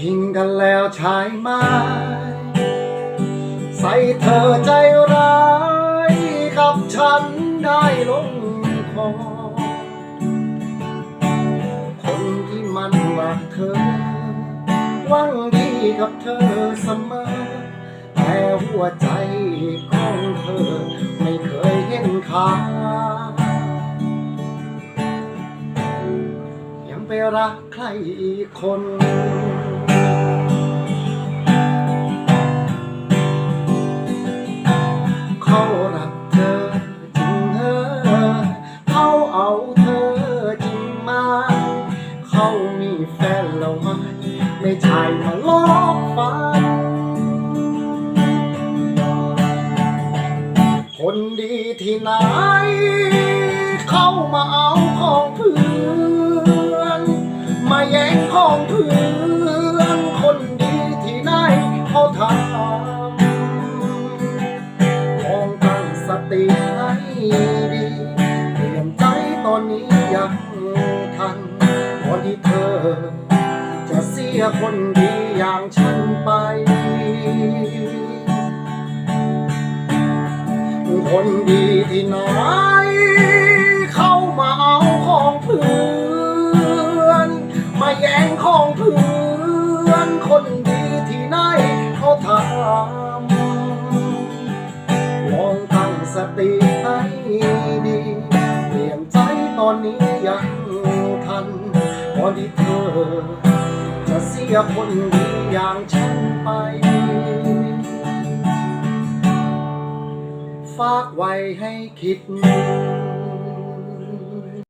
ทิ้งกันแล้วใช่ไหมใส่เธอใจร้ายกับฉันได้ลงคอคนที่มันรักเธอหวังดีกับเธอเสมอ แต่หัวใจของเธอไม่เคยเห็นค่ายังไปรักใครอีกคน เขาเธอจริงไหมาเขามีแฟนแล้วไหมไม่ใช่มาลอกฟันคนดีที่ไหน เข้ามาเอาของเพื่อน มาแย่งของเพื่อน คนดีที่ไหนเขาทำลองตั้งสติให้ นี้ยังทันก่อนที่เธอ จะเสียคนดีอย่างฉันไป คนดีที่ไหนเข้ามาเอาของเพื่อน มาแย่งของเพื่อน คนดีที่ไหนเขาทำลองตั้งสติให้ดี ตอนนี้ยังทันก่อนที่เธอ จะเสียคนดีอย่างฉันไป ฝากไว้ให้คิด